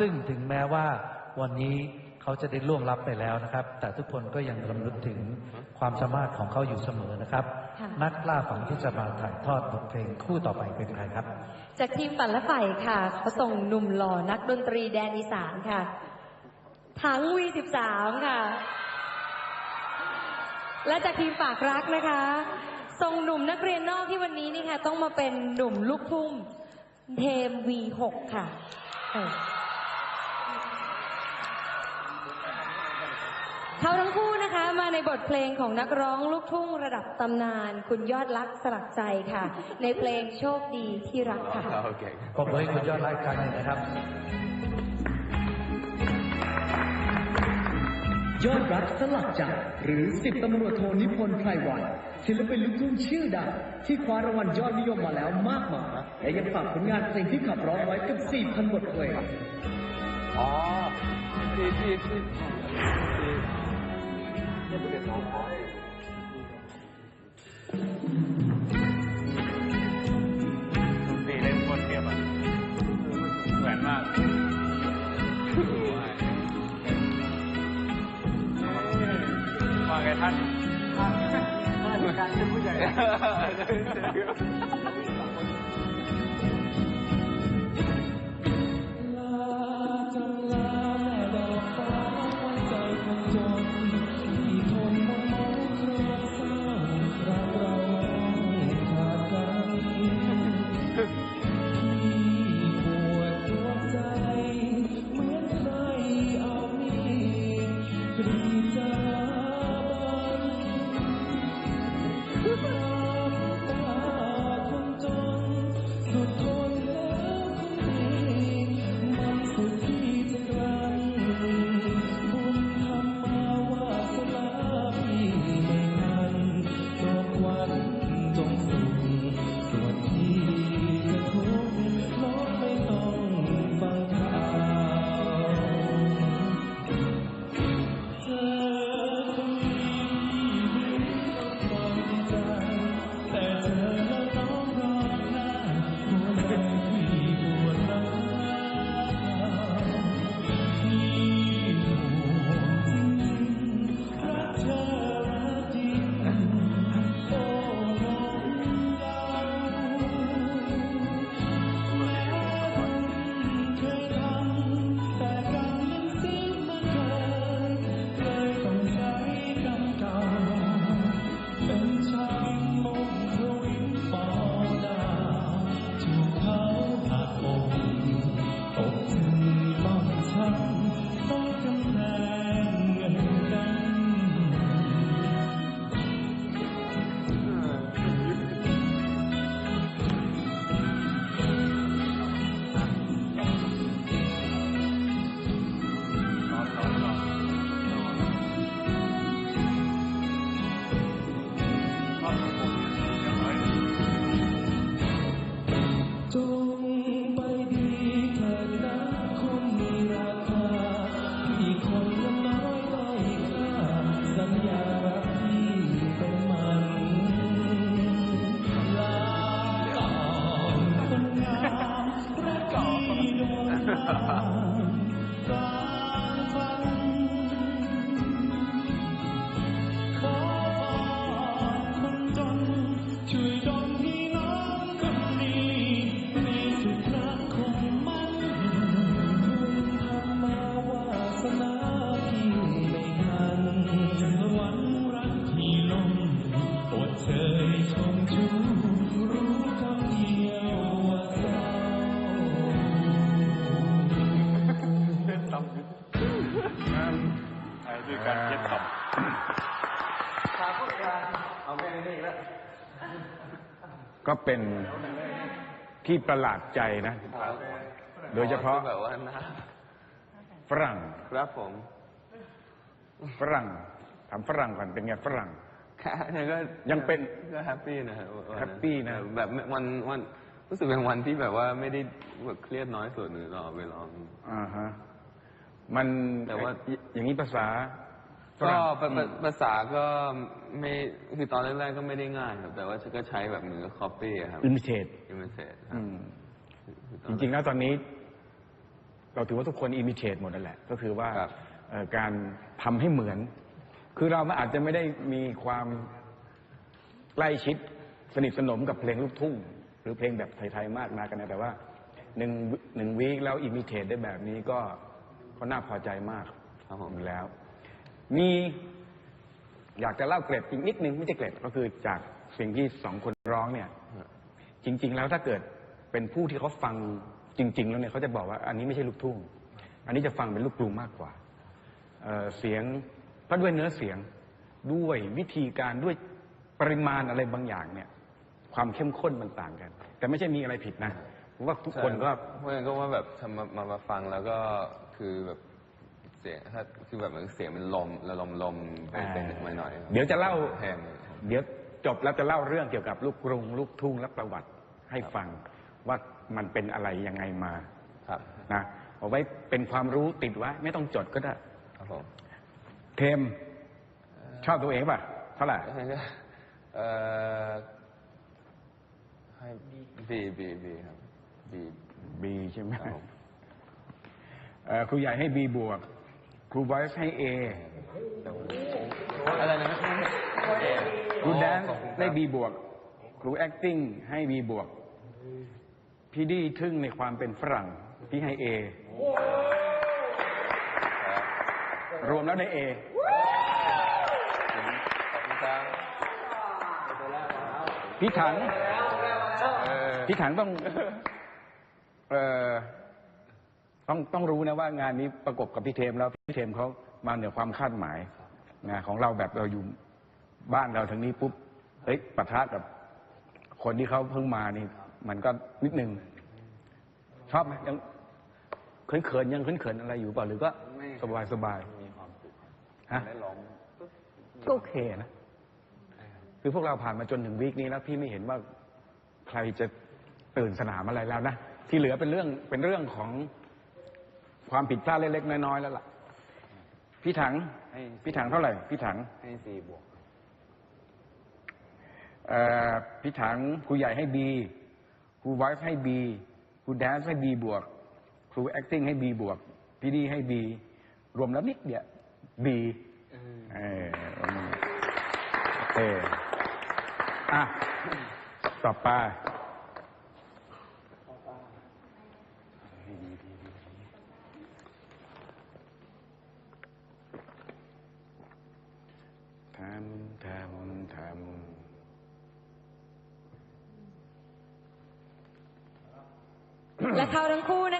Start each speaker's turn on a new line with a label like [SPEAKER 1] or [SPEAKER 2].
[SPEAKER 1] ซึ่งถึงแม้ว่าวันนี้เขาจะได้ล่วงลับไปแล้วนะครับ แต่ทุกคนก็ยังรำลึกถึงความสามารถของเขาอยู่เสมอนะครับ
[SPEAKER 2] ค่ะ
[SPEAKER 1] นักล่าฝันที่จะมาถ่ายทอดบทเพลงคู่ต่อไปเป็นใครครับ
[SPEAKER 2] จากทีมฝันและใฝ่ค่ะขอส่งหนุ่มหล่อนักดนตรีแดนอีสานค่ะถัง V13 ค่ะ และจากทีมฝากรักนะคะส่งหนุ่มนักเรียนนอกที่วันนี้นี่ค่ะ ต้องมาเป็นหนุ่มลูกทุ่งเทม V6 ค่ะเออ บทเพลงของนักร้องลูกทุ่งระดับตำนาน คุณยอดรักสลักใจค่ะ ในเพลงโชคดีที่รักค่ะ
[SPEAKER 3] โอเค
[SPEAKER 1] ปรบมือให้คุณยอดไลฟ์ครั้งหนึ่งนะครับ
[SPEAKER 4] ยอดรักสลักใจหรือสิบตำรวจโทนิพนธ์ไพรวันศิลปินลูกทุ่งชื่อดังที่คว้ารางวัลยอดนิยมมาแล้วมากมายและยังฝากผลงานเพลงที่ขับร้องไว้กับ4,000บทเพลง
[SPEAKER 3] อ๋อที่ที่ที่ที่ ตีเล่นโคตรเทียบอะแหวนมากว่าไงท่านการเป็นผู้ใหญ่ไอ้ 唱，都将来。 ด้วยการเทียบต่ำ
[SPEAKER 5] ก็เป็นที่ประหลาดใจนะ โดยเฉพาะ
[SPEAKER 3] แบบว่าหน้า
[SPEAKER 5] ฝรั่ง
[SPEAKER 3] ครับผม
[SPEAKER 5] ฝรั่งถามฝรั่งก่อนเป็นไงฝรั่ง
[SPEAKER 3] แค่นี้ก็
[SPEAKER 5] ยังเป็น
[SPEAKER 3] ก็แฮปปี้นะครับวันนั้น
[SPEAKER 5] แฮปปี้นะ
[SPEAKER 3] แบบวันวันรู้สึกเป็นวันที่แบบว่าไม่ได้แบบเครียดน้อยสุดหรือรอไปลอง
[SPEAKER 5] อ่าฮะ มัน
[SPEAKER 3] แต่ว่า
[SPEAKER 5] อย่างนี้ภาษาฝ
[SPEAKER 3] ก็
[SPEAKER 5] รั่ง
[SPEAKER 3] ภาภาภาษาก็ไม่คือตอนแรกๆก็ไม่ได้ง่ายครับแต่ว่าก็ใช้แบบเหมือนกับ copy อะครับ
[SPEAKER 5] อิมิเทต
[SPEAKER 3] อิมเมจครั
[SPEAKER 5] อื
[SPEAKER 3] บ
[SPEAKER 5] มจริงๆแล้วตอนนี้ เราถือว่าทุกคนอิมิเ e ตหมดนั่นแหละ ก็คือว่า
[SPEAKER 3] ครับ
[SPEAKER 5] เอ่อการทำให้เหมือน คือเราอาจจะไม่ได้มีความใกล้ชิดสนิทสนมกับเพลงลูกทุ่ง หรือเพลงแบบไทยๆมากนักกันนะแต่ว่าหนึ่งหนึ่งวีคแล้วอิมิเ e ตได้แบบนี้ก็ ก็น่าพอใจมาก
[SPEAKER 3] ครับผม
[SPEAKER 5] อยู่แล้ว มีอยากจะเล่าเกร็ดอีกนิดนึงไม่ใช่เกร็ดก็คือจากสิ่งที่สองคนร้องเนี่ย จริง ๆ แล้วถ้าเกิดเป็นผู้ที่เขาฟังจริง ๆ แล้วเนี่ยเขาจะบอกว่าอันนี้ไม่ใช่ลูกทุ่ง อันนี้จะฟังเป็นลูกกรุงมากกว่าเอ่อเสียงเพราะด้วยเนื้อเสียงด้วยวิธีการด้วยปริมาณอะไรบางอย่างเนี่ย ความเข้มข้นมันต่างกัน แต่ไม่ใช่มีอะไรผิดนะ ผมว่าทุกคนก็
[SPEAKER 3] เพื่อนก็ว่าแบบทำมามามาฟังแล้วก็คือแบบเสียงถ้าคือแบบเหมือนเสียงมันลมละลมลมไปเป็นมาหน่อยครับ
[SPEAKER 5] เดี๋ยวจะเล่า
[SPEAKER 3] แทนเลย
[SPEAKER 5] เดี๋ยวจบแล้วจะเล่าเรื่องเกี่ยวกับลูกกรุง ลูกทุ่งและประวัติให้ฟังว่ามันเป็นอะไรยังไงมา
[SPEAKER 3] ครับ
[SPEAKER 5] นะเอาไว้เป็นความรู้ติดไว้ไม่ต้องจดก็ได้
[SPEAKER 3] ครับผม
[SPEAKER 5] เทม ชอบตัวเองป่ะเท่าไหร่
[SPEAKER 3] เอ่อให้บีบีบีครับ บี
[SPEAKER 5] บีใช่ไหม
[SPEAKER 3] ครับผม
[SPEAKER 5] เอ่อครูใหญ่ให้บีบวก ครูบอยส์ให้เอ
[SPEAKER 3] อะไรนะ
[SPEAKER 5] ครูแดนซ์
[SPEAKER 3] ขอบคุณครับ
[SPEAKER 5] ได้บีบวก ครู acting ให้บีบวก พี่ดีทึ่งในความเป็นฝรั่ง พี่ให้เอรวมแล้วได้เอ
[SPEAKER 3] ขอบคุณครับ
[SPEAKER 5] พี่ถัง
[SPEAKER 3] เออ
[SPEAKER 5] พี่ถังต้องเอ่อ ต้องต้องรู้นะว่างานนี้ประกบกับพี่เทมแล้วพี่เทมเขามาเหนือความคาดหมายนะของเราแบบเราอยู่บ้านเราทางนี้ปุ๊บเฮ้ยปะทะกับคนที่เขาเพิ่งมานี่ มันก็นิดนึงชอบไหมยังเขินๆยังเขินๆอะไรอยู่เปล่าหรือก็สบายสบายๆ
[SPEAKER 3] มีความสุข
[SPEAKER 5] ฮะ
[SPEAKER 3] ได้ร้อง
[SPEAKER 5] ก็โอเคนะคือพวกเราผ่านมาจนถึงวีคนี้แล้วพี่ไม่เห็นว่าใครจะตื่นสนามอะไรแล้วนะ ที่เหลือเป็นเรื่องเป็นเรื่องของความผิดพลาดเล็กๆน้อยๆแล้วล่ะ พี่ถังพี่ถังเท่าไหร่ พี่ถัง
[SPEAKER 3] ให้ซีบวก
[SPEAKER 5] เอ่อพี่ถังครูใหญ่ให้บีครูไวฟ์ให้บีครูแดนซ์ให้บีบวกครู acting ให้บีบวก พี่ดีให้บีรวมแล้วนิดเดียวบีเออโอเคอะต่อไปทำทำทำ
[SPEAKER 2] และเขาทั้งคู่นะคะ